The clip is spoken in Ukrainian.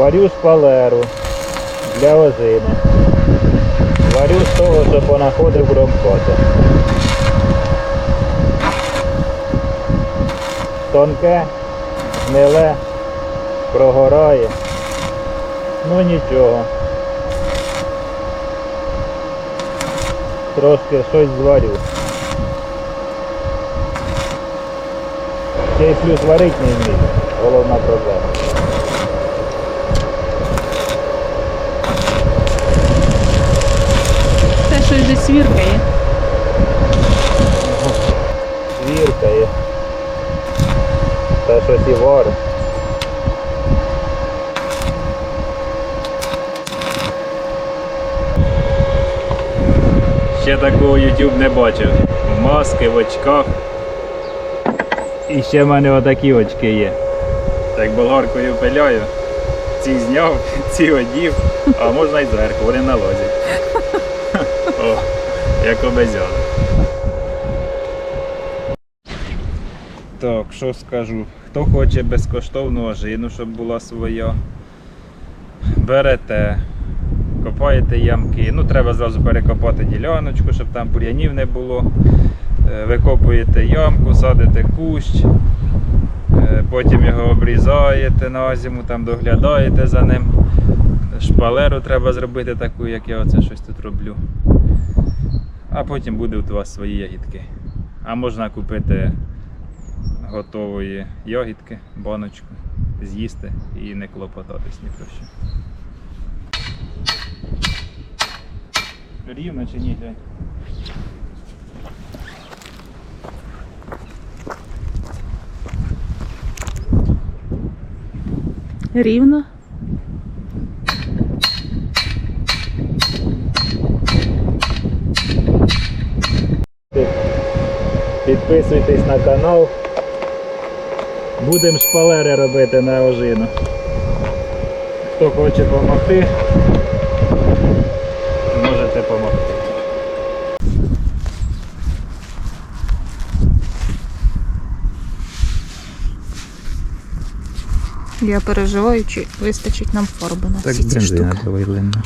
Варю шпалеру для озини. Варю з того, що понаходив громкота. Тонке, гниле, прогорає. Ну нічого. Трошки щось зварю. Ще й плюс варить не вмію. Головна проблема. Вже свіркає. Та щось і варить. Ще такого YouTube не бачив. В маски, в очках. І ще в мене отакі очки є. Так болгаркою пиляю. Ці зняв, ці одів, а можна й зверху, вони на лозі. О, як обезьяна. Так, що скажу? Хто хоче безкоштовну ожину, щоб була своя, берете, копаєте ямки. Ну, треба зразу перекопати діляночку, щоб там бур'янів не було. Е, Викопуєте ямку, садите кущ, е, потім його обрізаєте на зиму, там доглядаєте за ним. Шпалеру треба зробити таку, як я оце щось тут роблю. А потім буде у вас свої ягідки. А можна купити готової ягідки, баночку, з'їсти і не клопотатись ні про що. Рівно чи ні, глянь? Рівно. Підписуйтесь на канал. Будемо шпалери робити на ожину. Хто хоче допомогти, можете допомогти. Я переживаю, чи вистачить нам фарби на Так всі ці бензина штуки. давай линна.